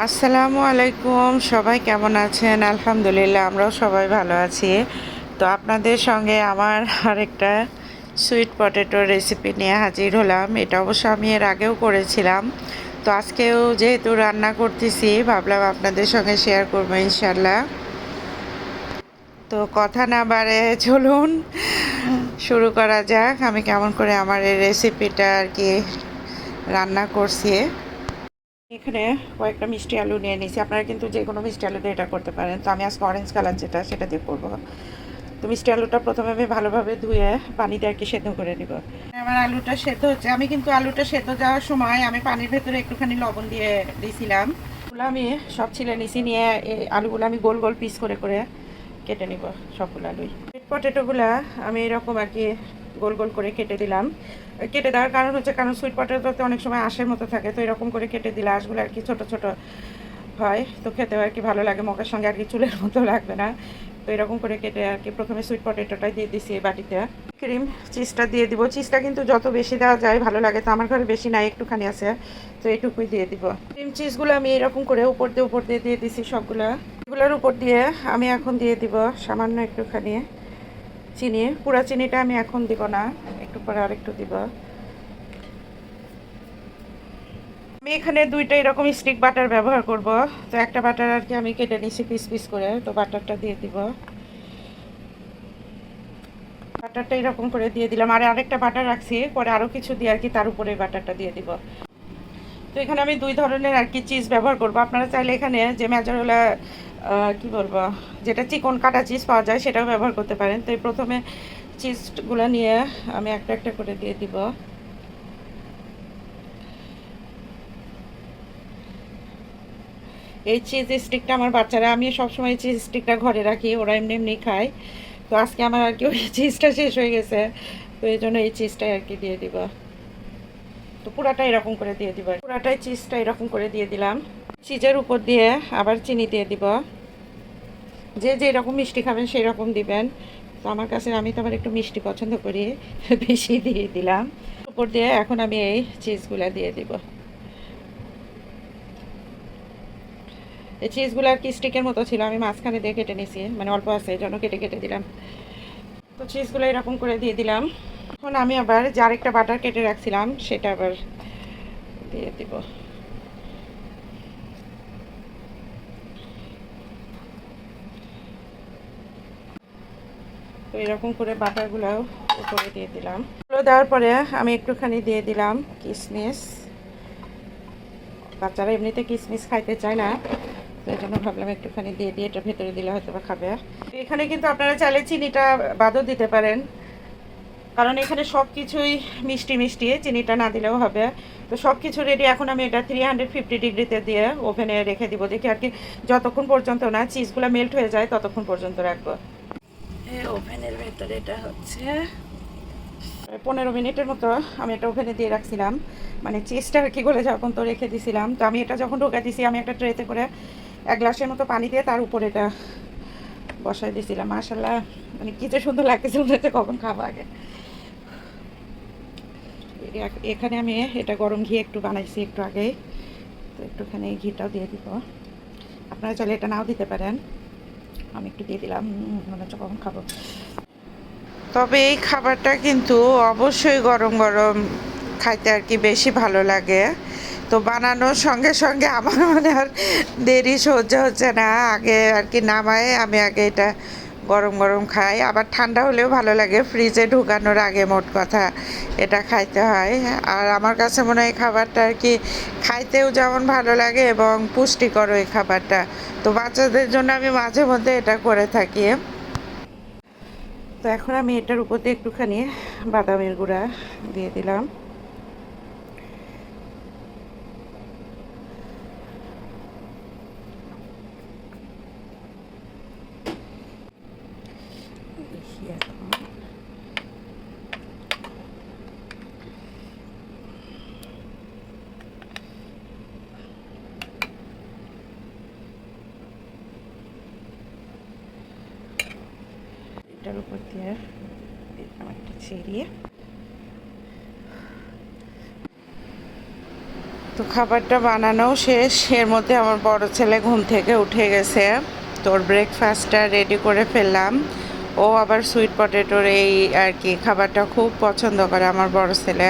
আসসালামু আলাইকুম, সবাই কেমন আছেন? আলহামদুলিল্লাহ, আমরাও সবাই ভালো আছি। তো আপনাদের সঙ্গে আমার আরেকটা সুইট পটেটো রেসিপি নিয়ে হাজির হলাম। এটা অবশ্য আমি এর আগেও করেছিলাম। তো আজকেও যেহেতু রান্না করতেছি, ভাবলাম আপনাদের সঙ্গে শেয়ার করব ইনশাল্লাহ তো কথা না বাড়ে, চলুন শুরু করা যাক। আমি কেমন করে আমার এই রেসিপিটা আর কি রান্না করছি। এখানে কয়েকটা মিষ্টি আলু নিয়ে নিয়েছি। আপনারা কিন্তু যে কোনো মিষ্টি আলু দিয়ে এটা করতে পারেন। তো আমি আজকে অরেঞ্জ কালার যেটা, সেটা দিয়ে করব। তো মিষ্টি আলুটা প্রথমে আমি ভালোভাবে ধুয়ে পানিতে আর কি সেদ্ধ করে নিব। আমার আলুটা সেদ্ধ হচ্ছে, আমি কিন্তু আলুটা সেদ্ধ যাওয়ার সময় আমি পানির ভেতরে একটুখানি লবণ দিয়ে দিয়েছিলাম ওগুলো আমি সব ছিলে নিছি নিয়ে এই আলুগুলো আমি গোল গোল পিস করে করে কেটে নিব সবগুলো আলুই। পটেটোগুলো আমি এরকম আর কি গোল গোল করে কেটে দিলাম। কেটে দেওয়ার কারণ হচ্ছে কারণ সুইট পটেটোতে অনেক সময় আঁশের মতো থাকে, তো এরকম করে কেটে দিলে আঁশগুলো আর কি ছোটো ছোটো হয়, তো খেতেও আর কি ভালো লাগে মকের সঙ্গে আর কি চুলের মতো লাগবে না। তো এরকম করে কেটে আর কি প্রথমে সুইট পটেটোটাই দিয়ে দিছি এই বাটিতে। ক্রিম চিজটা দিয়ে দিব। চিজটা কিন্তু যত বেশি দেওয়া যায় ভালো লাগে, তো আমার ঘরে বেশি নাই, একটুখানি আছে, তো এটুকুই দিয়ে দিব। ক্রিম চিজগুলো আমি এরকম করে উপর দিয়ে উপর দিয়ে দিয়ে দিছি সবগুলো। এগুলোর উপর দিয়ে আমি এখন দিয়ে দিব সামান্য একটুখানি। চিনি, পুরা চিনিটা আমি এখন দিব না, একটু পরে আরেকটু দিব। আমি এখানে দুইটা এরকম স্টিক বাটার ব্যবহার করব, তো একটা বাটার আর কি আমি কেটে নিছি পিস পিস করে, তো বাটারটা দিয়ে দিব। বাটারটা এরকম করে দিয়ে দিলাম, আর আরেকটা বাটার রাখছি, পরে আরও কিছু দিয়ে আর কি তার উপরে বাটারটা দিয়ে দিব। তো এখানে আমি দুই ধরনের আর কি চিজ ব্যবহার করব, আপনারা চাইলে এখানে যে ম্যাজারোলা কি বলব, যেটা চিকন কাটা চিজ পাওয়া যায় সেটাও ব্যবহার করতে পারেন। তো প্রথমে চিজগুলো নিয়ে আমি একটা একটা করে দিয়ে দিব। এই চিজ স্টিকটা আমার বাচ্চারা, আমি সবসময় চিজ স্টিকটা ঘরে রাখি, ওরা এমনি এমনি খায়। তো আজকে আমার আর কি, ওই চিজটা শেষ হয়ে গেছে। তো এই জন্য এই চিজটাই আর কি দিয়ে দিব। তো পুরাটা এরকম করে দিয়ে দিব। পুরাটাই চিজটা এরকম করে দিয়ে দিলাম। চিজের উপর দিয়ে আবার চিনি দিয়ে দিব। যে যে রকম মিষ্টি খাবেন সেই রকম দিবেন। তো আমার কাছে আমি তো আবার একটু মিষ্টি পছন্দ করি, বেশি দিয়ে দিলাম। উপর দিয়ে এখন আমি এই চিজগুলো দিয়ে দিব। এই চিজগুলো আর কি স্টিকের মতো ছিল, আমি মাঝখানে দিয়ে কেটে নিছি মানে অল্প আছে জন্য কেটে কেটে দিলাম। তো চিজগুলো এরকম করে দিয়ে দিলাম। এখন আমি আবার যার একটা বাটার কেটে রাখছিলাম, সেটা আবার দিয়ে দিব। তো এরকম করে বাটারগুলোও উপরে দিয়ে দিলাম। এগুলো দেওয়ার পরে আমি একটুখানি দিয়ে দিলাম কিশমিশ বাচ্চারা এমনিতে কিশমিশ খাইতে চায় না এই জন্য ভাবলাম একটুখানি দিয়ে দিয়ে এটা ভেতরে দিলে হয়তো বা খাবে। এখানে কিন্তু আপনারা চাইলে চিনিটা বাদও দিতে পারেন, কারণ এখানে সব কিছুই মিষ্টি মিষ্টি, চিনিটা না দিলেও হবে। তো সব কিছু রেডি এখন আমি এটা থ্রি হান্ড্রেড ফিফটি ডিগ্রিতে দিয়ে ওভেনে রেখে দিব। দেখি আর কি যতক্ষণ পর্যন্ত না চিজগুলো মেল্ট হয়ে যায়, ততক্ষণ পর্যন্ত রাখব। ওভেনের ভেতরে এটা হচ্ছে। পনেরো মিনিটের মতো আমি এটা ওভেনে দিয়ে রাখছিলাম। মানে আর কি করে যাওয়া পর্যন্ত রেখে দিছিলাম। তো আমি এটা যখন ঢোকা দিছি, আমি একটা ট্রেতে করে এক গ্লাসের মতো পানি দিয়ে তার উপরে এটা বসাই দিয়েছিলাম মাসাল্লাহ মানে কী যে সুন্দর লাগতেছিল হচ্ছে কখন খাব আগে। এখানে আমি এটা গরম ঘি একটু বানাইছি একটু আগেই। তো একটুখানি ঘিটাও দিয়ে দিব। আপনারা চাইলে এটা নাও দিতে পারেন। আমি একটু দিয়ে দিলাম মনে হচ্ছে কখন খাব। তবে এই খাবারটা কিন্তু অবশ্যই গরম গরম খাইতে আর কি বেশি ভালো লাগে। তো বানানোর সঙ্গে সঙ্গে আমার মানে আর দেরি সহ্য হচ্ছে না। আগে আর কি নামায় আমি আগে এটা গরম গরম খাই। আবার ঠান্ডা হলেও ভালো লাগে। ফ্রিজে ঢুকানোর আগে মোট কথা এটা খাইতে হয়। আর আমার কাছে মনে হয় খাবারটা আর কি খাইতেও যেমন ভালো লাগে এবং পুষ্টিকর এই খাবারটা। তো বাচ্চাদের জন্য আমি মাঝে মধ্যে এটা করে থাকি। তো এখন আমি এটার উপর দিয়ে একটুখানি বাদামের গুঁড়া দিয়ে দিলাম। তো খাবারটা বানানো শেষ। এর মধ্যে আমার বড় ছেলে ঘুম থেকে উঠে গেছে। তোর ব্রেকফাস্টটা রেডি করে ফেললাম। ও আবার সুইট পটেটোর এই আর কি খাবারটা খুব পছন্দ করে আমার বড় ছেলে।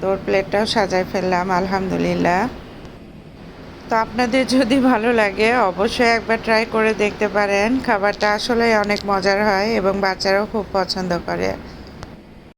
তোর প্লেটটাও সাজায় ফেললাম, আলহামদুলিল্লাহ। তো আপনাদের যদি ভালো লাগে, অবশ্যই একবার ট্রাই করে দেখতে পারেন। খাবারটা আসলে অনেক মজার হয় এবং বাচ্চারাও খুব পছন্দ করে।